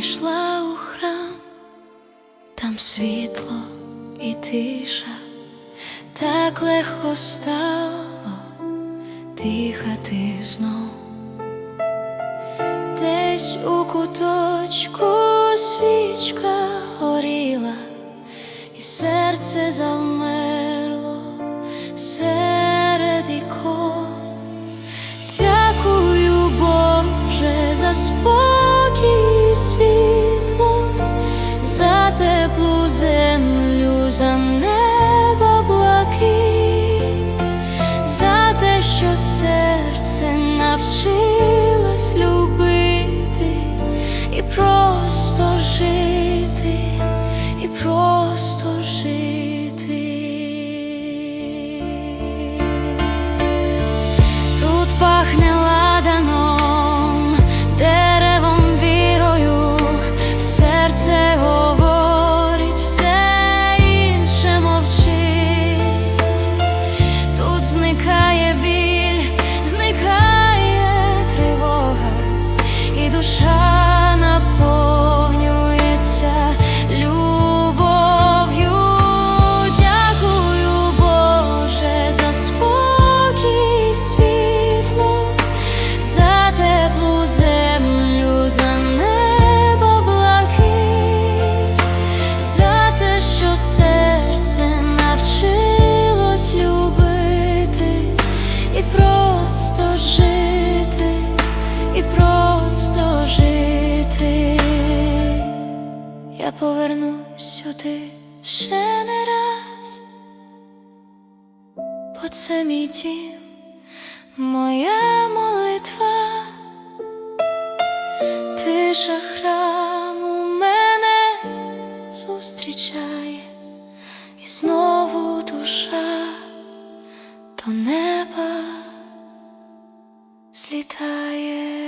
Зайшла у храм, там світло і тиша, так легко стало дихати знов, десь у куточку свічка горіла, і серце замерло серед ікон. Дякую, Боже, за спокій. Серце навчилось любити і просто жити, і просто жити. Тут пахне сюди ще не раз, бо це мій моя молитва, тиша храму мене зустрічає, і знову душа до неба злітає.